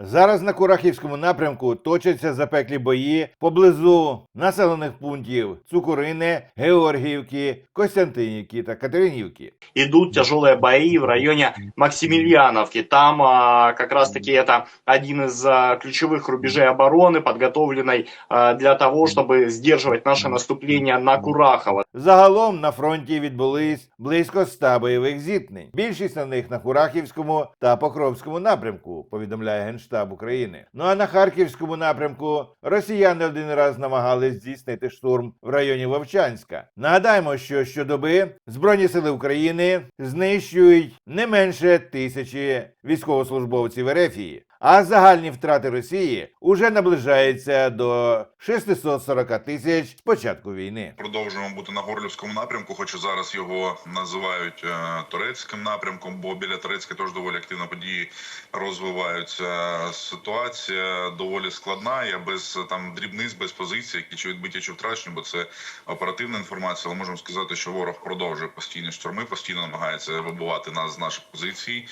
Зараз на Курахівському напрямку точаться запеклі бої поблизу населених пунктів Цукурини, Георгіївки, Костянтинівки та Катеринівки. идут тяжелые бои в районе Максимiliaновки. Там а, как раз-таки это один из а, ключевых рубежей обороны, подготовленной а, для того, чтобы сдерживать наше наступление на Курахово. Загалом на фронті відбулись близько 100 бойових зіткнень. Більшість на них на Курахівському та Покровському напрямку, повідомляє Генштаб України. Ну а на Харківському напрямку росіяни один раз намагались здійснити штурм в районі Вовчанська. Нагадаємо, що щодоби Збройні сили України знищують не менше тисячі військовослужбовців Ерефії. А загальні втрати Росії уже наближаються до 640 тисяч з початку війни. Продовжуємо бути на Горлівському напрямку, хоча зараз його називають е, турецьким напрямком, бо біля Турецька теж доволі активно події розвиваються. Ситуація доволі складна. Я без там дрібниць, без позицій, які чи відбиті, чи втрачені, бо це оперативна інформація. Але можемо сказати, що ворог продовжує постійні штурми, постійно намагається вибивати нас з наших позицій,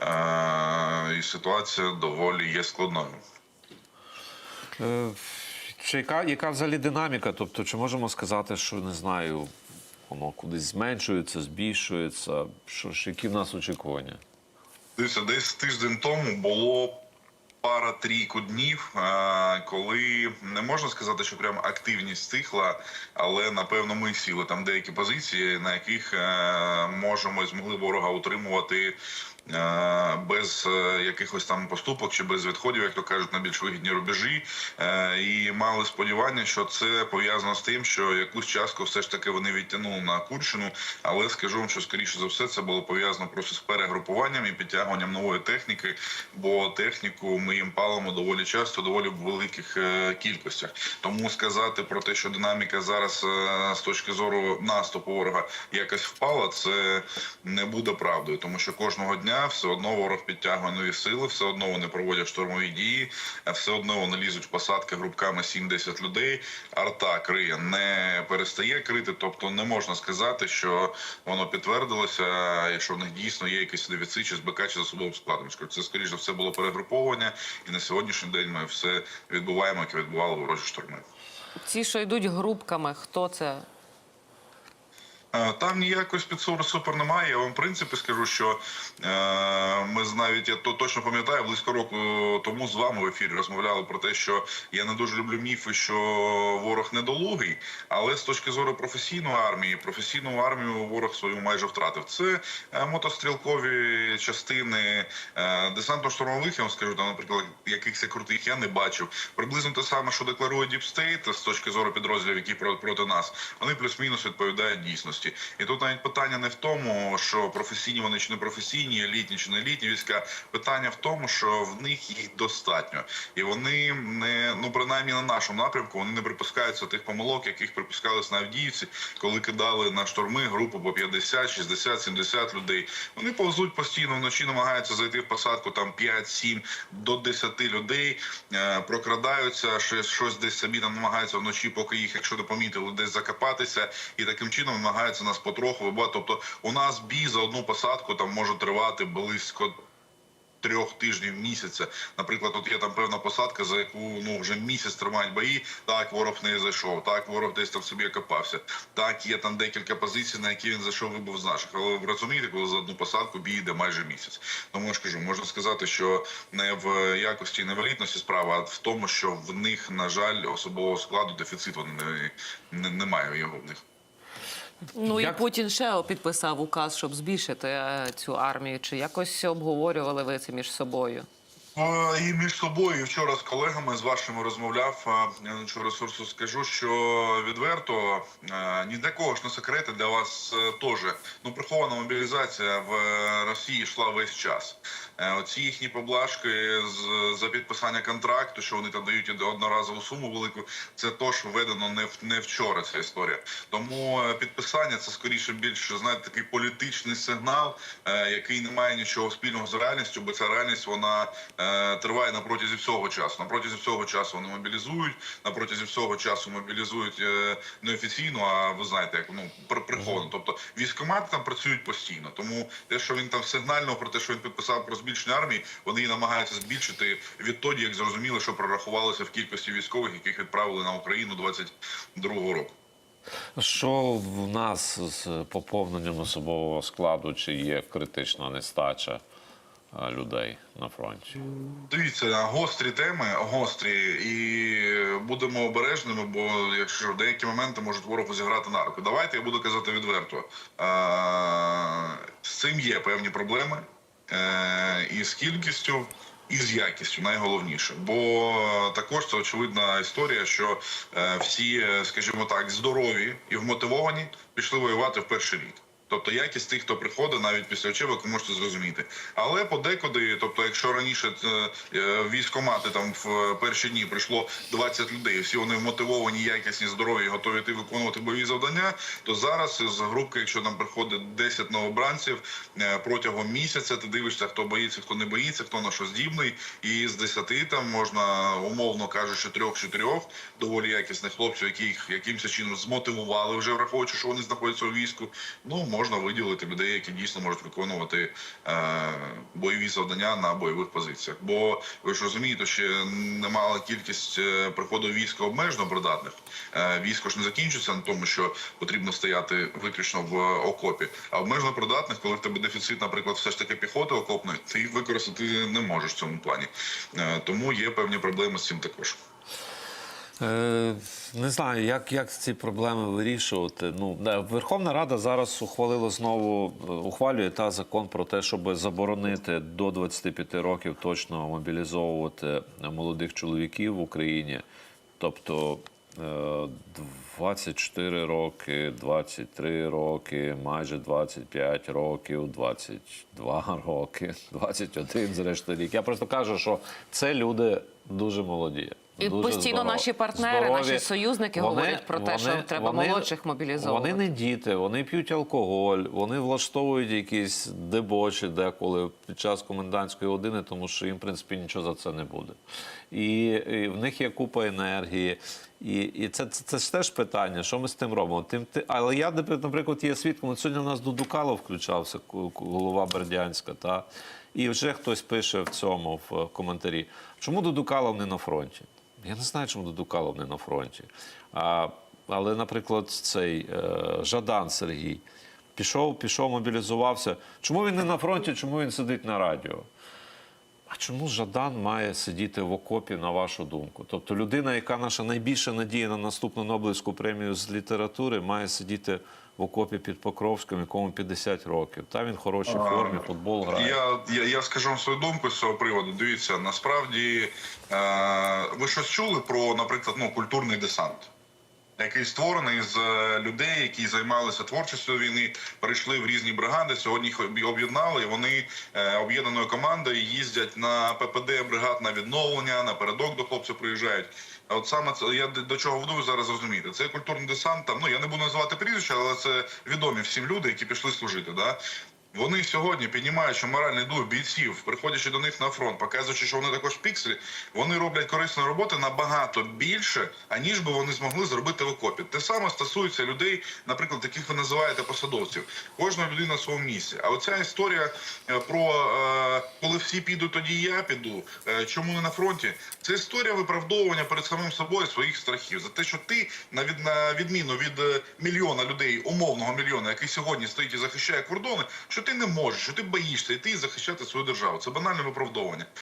е, і ситуація доволі є складною. Е, Чи яка, яка взагалі динаміка? Тобто, чи можемо сказати, що не знаю, воно кудись зменшується, збільшується? Що ж, які в нас очікування? Дивіться, десь тиждень тому було пара трійку днів, е, коли не можна сказати, що прям активність стихла, але напевно ми сіли там деякі позиції, на яких е, можемо і змогли ворога утримувати. Е, Без е, якихось там поступок чи без відходів, як то кажуть, на більш вигідні рубежі, Е, і мали сподівання, що це пов'язано з тим, що якусь частку все ж таки вони відтягнули на Курщину. Але скажу вам, що скоріше за все це було пов'язано просто з перегрупуванням і підтягуванням нової техніки, бо техніку ми їм палимо доволі часто, доволі в великих кількостях. Тому сказати про те, що динаміка зараз з точки зору наступу ворога якось впала, це не буде правдою, тому що кожного дня все одно ворог підтягує нові сили, все одно вони проводять штурмові дії, все одно вони лізуть в посадки групками 7-10 людей. Арта криє не перестає крити, тобто не можна сказати, що воно підтвердилося, і що в них дійсно є якийсь дефіцит чи ЗБК чи засобовим складом. Це скоріш за все було перегруповування, і на сьогоднішній день ми все відбуваємо, як відбували ворожі штурми. Ці, що йдуть групками, хто це? Там ніякої спецсуру супер немає. Я вам в принципі скажу, що е, ми навіть я то точно пам'ятаю, близько року тому з вами в ефірі розмовляли про те, що я не дуже люблю міфи, що ворог недолугий, але з точки зору професійної армії, професійну армію ворог свою майже втратив. Це е, мотострілкові частини е, десантно-штурмових, я вам скажу, там, наприклад, якихось крутих я не бачив. Приблизно те саме, що декларує State з точки зору підрозділів, які про- проти нас, вони плюс-мінус відповідають дійсності. І тут навіть питання не в тому, що професійні вони чи не професійні, елітні чи не елітні війська. Питання в тому, що в них їх достатньо, і вони не ну принаймні на нашому напрямку вони не припускаються тих помилок, яких припускались на Авдіївці, коли кидали на штурми групу по 50, 60, 70 людей. Вони повзуть постійно вночі, намагаються зайти в посадку там 5, 7 до 10 людей, е, прокрадаються, щось, щось десь собі там намагаються вночі, поки їх, якщо не помітили, десь закопатися, і таким чином намагаються нас потроху. Тобто у нас бій за одну посадку там може тривати близько. Трьох тижнів місяця, наприклад, от є там певна посадка, за яку ну вже місяць тримають бої. Так ворог в неї зайшов, так ворог десь там собі окопався. Так є там декілька позицій, на які він зайшов, вибув з наших. Але ви розумієте, коли за одну посадку бій йде майже місяць. Тому я ж кажу, можна сказати, що не в якості, не в справа, а в тому, що в них на жаль особового складу дефіциту не, не, немає його в них. Ну Як- і Путін ще підписав указ, щоб збільшити е, цю армію. Чи якось обговорювали ви це між собою? І між собою вчора з колегами з вашими розмовляв. а, ресурсу скажу, що відверто ні для кого ж не секрети для вас е, теж. Ну прихована мобілізація в е, Росії йшла весь час. Е, Оці їхні поблажки з за підписання контракту, що вони там дають одноразову суму велику. Це теж введено не в не вчора. Ця історія. Тому підписання це скоріше більше знаєте, такий політичний сигнал, який не має нічого спільного з реальністю, бо ця реальність вона триває на протязі всього часу. На протязі всього часу вони мобілізують, на протязі всього часу мобілізують е, неофіційно, а ви знаєте, як ну при- приховано. Тобто військомати там працюють постійно. Тому те, що він там сигнально про те, що він підписав про збільшення армії, вони її намагаються збільшити відтоді, як зрозуміли, що прорахувалися в кількості військових, яких відправили на Україну 22-го року. Що в нас з поповненням особового складу, чи є критична нестача е, людей на фронті? Дивіться, гострі теми, гострі, і будемо обережними, бо якщо в деякі моменти можуть ворогу зіграти на руку. Давайте я буду казати відверто. З цим є певні проблеми е, і з кількістю, і з якістю, найголовніше. Бо також це очевидна історія, що е, всі, е, скажімо так, здорові і вмотивовані пішли воювати в перший рік. Тобто якість тих, хто приходить навіть після ви можете зрозуміти. Але подекуди, тобто, якщо раніше е, е, військомати там в перші дні прийшло 20 людей, всі вони вмотивовані, якісні, здорові, готові йти виконувати бойові завдання, то зараз з групки, якщо там приходить 10 новобранців е, протягом місяця, ти дивишся, хто боїться, хто не боїться, хто на що здібний, і з 10 там можна умовно кажучи, трьох-чотирьох доволі якісних хлопців, яких якимось чином змотивували, вже враховуючи, що вони знаходяться у війську. Ну можна виділити людей, які дійсно можуть виконувати е, бойові завдання на бойових позиціях. Бо ви ж розумієте, ще немала кількість е, приходу війська обмежено придатних. Е, військо ж не закінчиться на тому, що потрібно стояти виключно в окопі. А обмежено придатних, коли в тебе дефіцит, наприклад, все ж таки піхоти окопної, ти використати не можеш в цьому плані. Тому є певні проблеми з цим також. Е, не знаю, як, як ці проблеми вирішувати. Ну, Верховна Рада зараз ухвалила знову, е, ухвалює та закон про те, щоб заборонити до 25 років точно мобілізовувати молодих чоловіків в Україні. Тобто е, 24 роки, 23 роки, майже 25 років, 22 роки, 21 зрештою рік. Я просто кажу, що це люди дуже молоді. І дуже постійно здорові. наші партнери, наші союзники говорять про те, що треба молодших мобілізовувати. Вони не діти, вони п'ють алкоголь, вони влаштовують якісь дебочі деколи під час комендантської години, тому що їм, в принципі, нічого за це не буде. І, і в них є купа енергії. І, і це, це, це ж теж питання, що ми з тим робимо. Тим, ти, але я, наприклад, є свідком. От Сьогодні у нас Дудукало включався, голова Бердянська. Та? І вже хтось пише в цьому в коментарі, чому Дудукалов не на фронті? Я не знаю, чому Дудукалов не на фронті. А, але, наприклад, цей е, Жадан Сергій пішов, пішов, мобілізувався. Чому він не на фронті, чому він сидить на радіо? А чому Жадан має сидіти в окопі, на вашу думку? Тобто людина, яка наша найбільша надія на наступну Нобелівську премію з літератури, має сидіти в окопі під Покровськом, якому 50 років. Там він в хорошій формі, футбол грає. Я, я, я скажу вам свою думку з цього приводу. Дивіться, насправді е, ви щось чули про, наприклад, ну, культурний десант, який створений з е, людей, які займалися творчістю війни, перейшли в різні бригади. Сьогодні їх об'єднали. Вони е, об'єднаною командою їздять на ППД бригад на відновлення, на передок до хлопців приїжджають. От саме це я до чого веду зараз розумієте. Це культурний десант. Там ну я не буду називати прізвища, але це відомі всім люди, які пішли служити. Да? Вони сьогодні, піднімаючи моральний дух бійців, приходячи до них на фронт, показуючи, що вони також пікселі, вони роблять корисну роботу набагато більше, аніж би вони змогли зробити в окопі. Те саме стосується людей, наприклад, яких ви називаєте посадовців. Кожна людина в своєму місці. А оця історія е, про е, коли всі підуть, тоді я піду. е, Чому не на фронті? Це історія виправдовування перед самим собою своїх страхів за те, що ти на від на відміну від мільйона людей, умовного мільйона, який сьогодні стоїть і захищає кордони, що ти не можеш, що ти боїшся йти і захищати свою державу. Це банальне виправдовування.